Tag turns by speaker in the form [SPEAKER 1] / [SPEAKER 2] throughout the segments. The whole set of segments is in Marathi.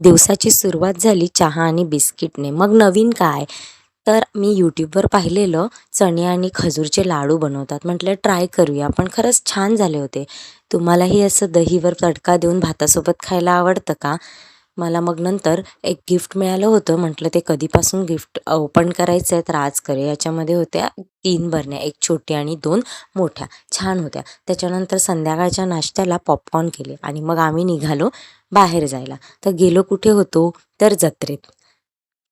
[SPEAKER 1] दिवसाची सुरुवात झाली चहा आणि बिस्किटने. मग नवीन काय? तर मी यूट्यूबवर पाहिलेलं चणे आणि खजूरचे लाडू बनवतात. म्हटलं ट्राय करूया. पण खरंच छान झाले होते. तुम्हालाही असं दहीवर तडका देऊन भातासोबत खायला आवडतं का? मला मग नंतर एक गिफ्ट मिळालं होतं. म्हटलं ते कधीपासून गिफ्ट ओपन करायचं आहे तर आज करे याच्यामध्ये होत्या तीन बरण्या एक छोटी आणि दोन मोठ्या. छान होत्या. त्याच्यानंतर संध्याकाळच्या नाश्त्याला पॉपकॉर्न केले आणि मग आम्ही निघालो बाहेर जायला. तर गेलो कुठे होतो? तर जत्रेत.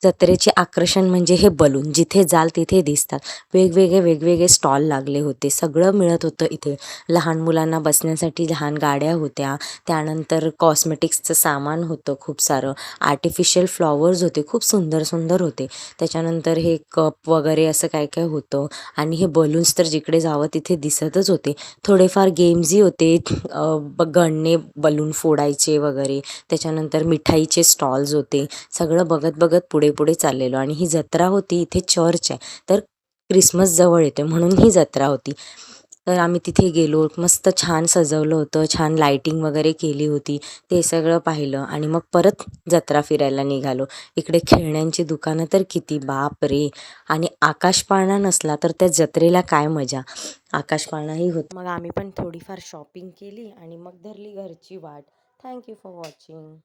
[SPEAKER 1] जत्रेचे आकर्षण म्हणजे हे बलून जिथे जाल तिथे दिसतात. वेगवेगळे वेगवेगळे स्टॉल लागले होते. सगळं मिळत होतं इथे. लहान मुलांना बसण्यासाठी लहान गाड्या होत्या. त्यानंतर कॉस्मेटिक्सचं सामान होतं खूप सारं. आर्टिफिशियल फ्लॉवर्स होते. खूप सुंदर सुंदर होते. त्याच्यानंतर हे कप वगैरे असं काय काय होतं. आणि हे बलून्स तर जिकडे जावं तिथे दिसतच होते. थोडेफार गेम्सही होते. गणणे गणने बलून फोडायचे वगैरे. त्याच्यानंतर मिठाईचे स्टॉल्स होते. सगळं बघत बघत पुढे पुढे चाललेलो. आणि ही जत्रा होती इथे चर्च आहे. तर क्रिसमस जवळ येते म्हणून ही जत्रा होती. तर आम्ही तिथे गेलो मस्त छान सजवलं होतं छान लाइटिंग वगैरे केली होती ते सगळं पाहिलं. आणि मग परत जत्रा फिरायला निघालो. इकडे खेळण्यांची दुकानं तर किती बाप रे! आणि आकाशपाळणा नसला तर त्या जत्रेला काय मजा? आकाशपाळणाही होत. मग आम्ही पण थोडीफार शॉपिंग केली आणि मग धरली घरची वाट. Thank you for watching